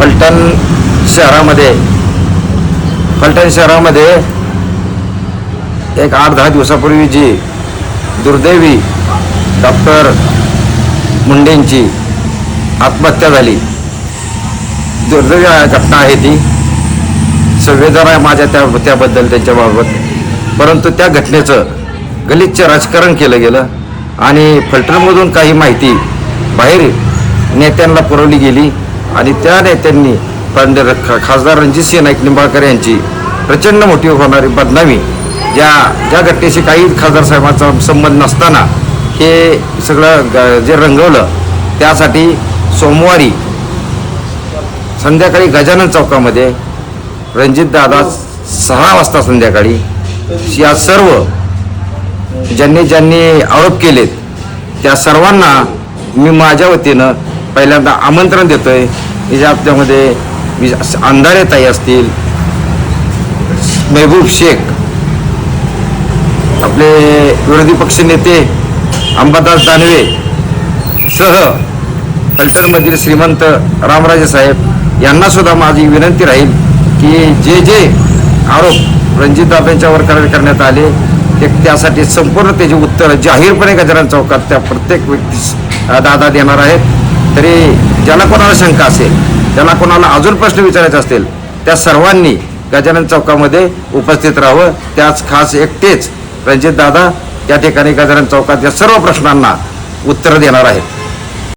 फलटण शहरामध्ये फलटण शहरामध्ये एक आठ दहा दिवसापूर्वी जी दुर्दैवी डॉक्टर मुंडेंची आत्महत्या झाली. दुर्दैवी घटना आहे ती. संवेदना आहे माझ्या त्या त्याबद्दल त्यांच्याबाबत. परंतु त्या घटनेचं गलिच्छ राजकारण केलं गेलं आणि फलटणमधून काही माहिती बाहेर नेत्यांना पुरवली गेली. आणि त्या नेत्यांनी पंड ख- खासदार रणजितसिंह नाईक निंबाळकर यांची प्रचंड मोठी होणारी बदनामी ज्या ज्या घटनेशी काही खासदार साहेबांचा संबंध नसताना हे सगळं ग- जे रंगवलं त्यासाठी सोमवारी संध्याकाळी गजानन चौकामध्ये रणजितदादा सहा वाजता संध्याकाळी या सर्व ज्यांनी ज्यांनी आरोप केलेत त्या सर्वांना मी माझ्या वतीनं पहिल्यांदा आमंत्रण देतोय. म्हणजे आहे ज्याच्यामध्ये हप्त्यामध्ये अंधारे ताई असतील मेहबूब शेख आपले विरोधी पक्ष नेते अंबादास दानवे सह फलटणमधील श्रीमंत रामराजे साहेब यांना सुद्धा माझी विनंती राहील की जे जे आरोप रणजितदादांच्यावर कर- करण्यात आले ते त्यासाठी संपूर्ण त्याची उत्तर जाहीरपणे गजानन चौकात त्या प्रत्येक व्यक्तीस दादा देणार आहेत. तरी ज्याला कोणाला शंका असेल ज्याला कोणाला अजून प्रश्न विचारायचे असतील त्या सर्वांनी गजानन चौकामध्ये उपस्थित राहावं. त्याच खास एकटेच रणजितदादा त्या ठिकाणी गजानन चौकात या सर्व प्रश्नांना उत्तरं देणार आहेत.